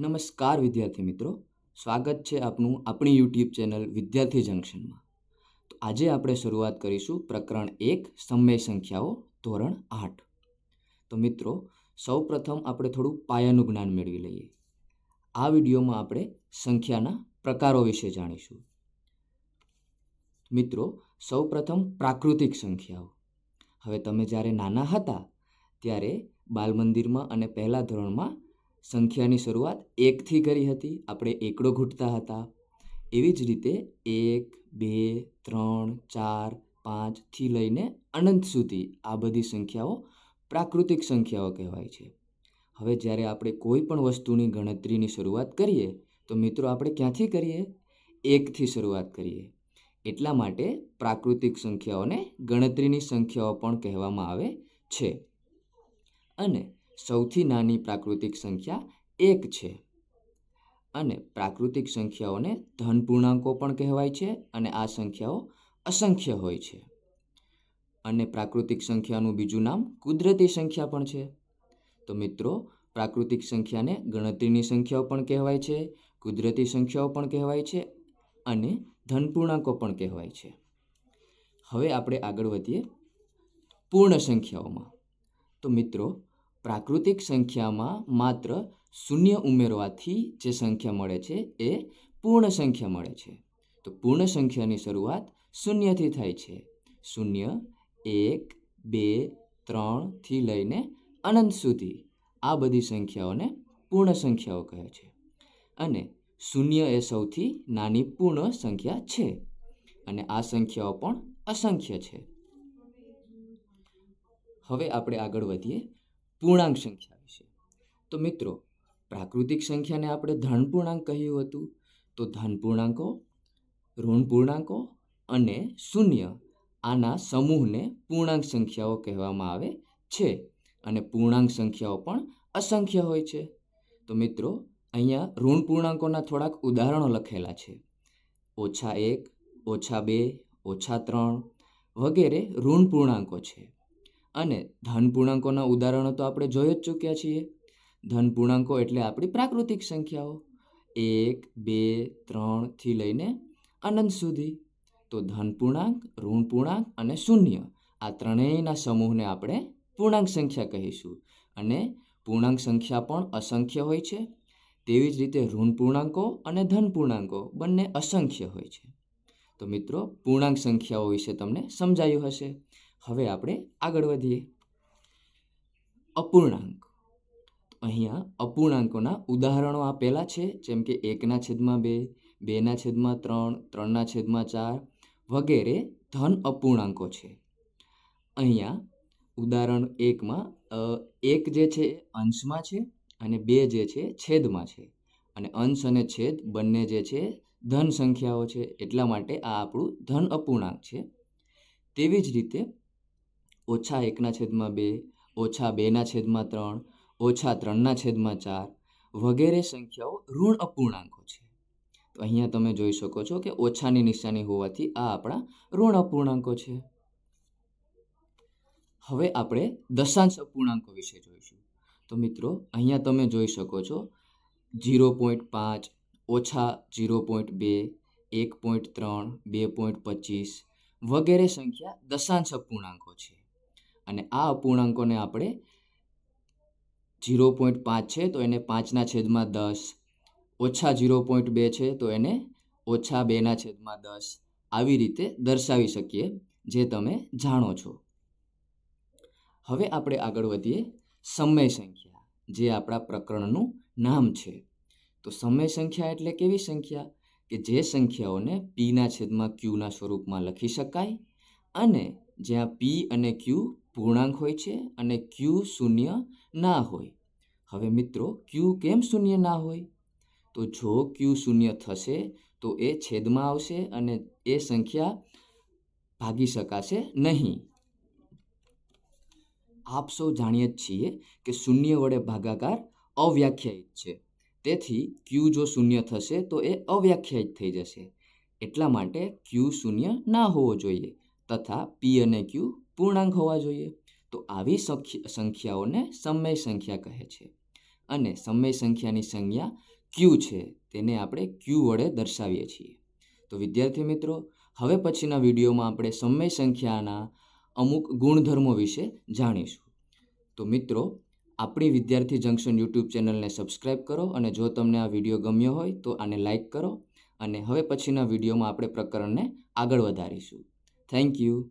નમસ્કાર વિદ્યાર્થી મિત્રો. સ્વાગત છે આપનું આપણી યુટ્યુબ ચેનલ વિદ્યાર્થી જંકશનમાં. તો આજે આપણે શરૂઆત કરીશું પ્રકરણ એક, સમય સંખ્યાઓ, ધોરણ આઠ. તો મિત્રો, સૌપ્રથમ આપણે થોડું પાયાનું જ્ઞાન મેળવી લઈએ. આ વિડીયોમાં આપણે સંખ્યાના પ્રકારો વિશે જાણીશું. મિત્રો, સૌપ્રથમ પ્રાકૃતિક સંખ્યાઓ. હવે તમે જ્યારે નાના હતા, ત્યારે બાલમંદિરમાં અને પહેલા ધોરણમાં સંખ્યાની શરૂઆત એકથી કરી હતી. આપણે એકડો ઘૂંટતા હતા. એવી જ રીતે એક, બે, ત્રણ, ચાર પાંચથી લઈને અનંત સુધી આ બધી સંખ્યાઓ પ્રાકૃતિક સંખ્યાઓ કહેવાય છે. હવે જ્યારે આપણે કોઈ પણ વસ્તુની ગણતરીની શરૂઆત કરીએ, તો મિત્રો આપણે ક્યાંથી કરીએ? એકથી શરૂઆત કરીએ. એટલા માટે પ્રાકૃતિક સંખ્યાઓને ગણતરીની સંખ્યાઓ પણ કહેવામાં આવે છે. અને સૌથી નાની પ્રાકૃતિક સંખ્યા એક છે. અને પ્રાકૃતિક સંખ્યાઓને ધન પૂર્ણાંકો પણ કહેવાય છે અને આ સંખ્યાઓ અસંખ્ય હોય છે. અને પ્રાકૃતિક સંખ્યાનું બીજું નામ કુદરતી સંખ્યા પણ છે. તો મિત્રો, પ્રાકૃતિક સંખ્યાને ગણતરીની સંખ્યાઓ પણ કહેવાય છે, કુદરતી સંખ્યાઓ પણ કહેવાય છે અને ધન પૂર્ણાંકો પણ કહેવાય છે. હવે આપણે આગળ વધીએ પૂર્ણ સંખ્યાઓમાં. તો મિત્રો પ્રાકૃતિક સંખ્યામાં માત્ર શૂન્ય ઉમેરવાથી જે સંખ્યા મળે છે એ પૂર્ણ સંખ્યા મળે છે. તો પૂર્ણ સંખ્યાની શરૂઆત શૂન્યથી થાય છે. શૂન્ય, એક, બે ત્રણથી લઈને અનંત સુધી આ બધી સંખ્યાઓને પૂર્ણ સંખ્યાઓ કહે છે. અને શૂન્ય એ સૌથી નાની પૂર્ણ સંખ્યા છે. અને આ સંખ્યાઓ પણ અસંખ્ય છે. હવે આપણે આગળ વધીએ. પૂર્ણાંક સંખ્યા વિશે. તો મિત્રો, પ્રાકૃતિક સંખ્યાને આપણે ધન પૂર્ણાંક કહ્યું હતું. તો ધન પૂર્ણાંકો, ઋણ પૂર્ણાંકો અને શૂન્ય આના સમૂહને પૂર્ણાંક સંખ્યાઓ કહેવામાં આવે છે. અને પૂર્ણાંક સંખ્યાઓ પણ અસંખ્ય હોય છે. તો મિત્રો, અહીંયા ઋણ પૂર્ણાંકોના થોડાક ઉદાહરણો લખેલા છે. ઓછા એક, ઓછા બે, ઓછા ત્રણ વગેરે ઋણ પૂર્ણાંકો છે. અને ધન પૂર્ણાંકોના ઉદાહરણો તો આપણે જોઈ જ ચૂક્યા છીએ. ધન પૂર્ણાંકો એટલે આપણી પ્રાકૃતિક સંખ્યાઓ. એક, બે ત્રણથી લઈને અનંત સુધી. તો ધન પૂર્ણાંક, ઋણ પૂર્ણાંક અને શૂન્ય. આ ત્રણેયના સમૂહને આપણે પૂર્ણાંક સંખ્યા કહીશું. અને પૂર્ણાંક સંખ્યા પણ અસંખ્ય હોય છે. તેવી જ રીતે ઋણ પૂર્ણાંકો અને ધન પૂર્ણાંકો બંને અસંખ્ય હોય છે. તો મિત્રો, પૂર્ણાંક સંખ્યાઓ વિશે તમને સમજાયું હશે. હવે આપણે આગળ વધીએ. અપૂર્ણાંક. અહીંયા અપૂર્ણાંકોના ઉદાહરણો આપેલા છે, જેમ કે એકના છેદમાં બે, બેના છેદમાં ત્રણ, ત્રણના છેદમાં ચાર, વગેરે ધન અપૂર્ણાંકો છે. અહીંયા ઉદાહરણ એકમાં એક જે છે અંશમાં છે અને બે જે છે છેદમાં છે. અને અંશ અને છેદ બંને જે છે ધન સંખ્યાઓ છે, એટલા માટે આ આપણું ધન અપૂર્ણાંક છે. તેવી જ રીતે ઓછા એકના છેદમાં બે, ઓછા બેના છેદમાં ત્રણ, ઓછા ત્રણના છેદમાં ચાર વગેરે સંખ્યાઓ ઋણ અપૂર્ણાંકો છે. તો અહીંયા તમે જોઈ શકો છો કે ઓછાની નિશાની હોવાથી આ આપણા ઋણ અપૂર્ણાંકો છે. હવે આપણે દશાંશ અપૂર્ણાંકો વિશે જોઈશું. તો મિત્રો, અહીંયા તમે જોઈ શકો છો જીરો પોઈન્ટ પાંચ, ઓછા જીરો પોઈન્ટ બે, એક પોઈન્ટ ત્રણ, બે પોઈન્ટ પચીસ વગેરે સંખ્યા દશાંશ અપૂર્ણાંકો છે. અને આ અપૂર્ણાંકોને આપણે જીરો પોઈન્ટ પાંચ છે, તો એને પાંચના છેદમાં દસ. ઓછા ઝીરો પોઈન્ટ બે છે, તો એને ઓછા બેના છેદમાં દસ. આવી રીતે દર્શાવી શકીએ, જે તમે જાણો છો. હવે આપણે આગળ વધીએ. સમય સંખ્યા, જે આપણા પ્રકરણનું નામ છે. તો સમય સંખ્યા એટલે કેવી સંખ્યા? કે જે સંખ્યાઓને પીના છેદમાં ક્યુના સ્વરૂપમાં લખી શકાય અને જ્યાં પી અને ક્યુ પૂર્ણાંક હોય છે અને ક્યુ શૂન્ય ના હોય. હવે મિત્રો ક્યુ કેમ શૂન્ય ના હોય? તો જો ક્યુ શૂન્ય થશે, તો એ છેદમાં આવશે અને એ સંખ્યા ભાગી શકાશે નહીં. આપ સૌ જાણીએ જ છીએ કે શૂન્ય વડે ભાગાકાર અવ્યાખ્યાયિત છે. તેથી ક્યુ જો શૂન્ય થશે, તો એ અવ્યાખ્યાયિત થઈ જશે. એટલા માટે ક્યુ શૂન્ય ના હોવો જોઈએ તથા પી અને ક્યુ પૂર્ણાંક હોવા જોઈએ. તો આવી સંખ્યાઓને સમય સંખ્યા કહે છે. અને સમય સંખ્યાની સંજ્ઞા ક્યુ છે. તેને આપણે ક્યુ વડે દર્શાવીએ છીએ. તો વિદ્યાર્થી મિત્રો, હવે પછીના વિડીયોમાં આપણે સમય સંખ્યાના અમુક ગુણધર્મો વિશે જાણીશું. તો મિત્રો, આપણી વિદ્યાર્થી જંકશન યુટ્યુબ ચેનલને સબસ્ક્રાઈબ કરો અને જો તમને આ વીડિયો ગમ્યો હોય તો આને લાઈક કરો. અને હવે પછીના વિડીયોમાં આપણે પ્રકરણને આગળ વધારીશું. Thank you.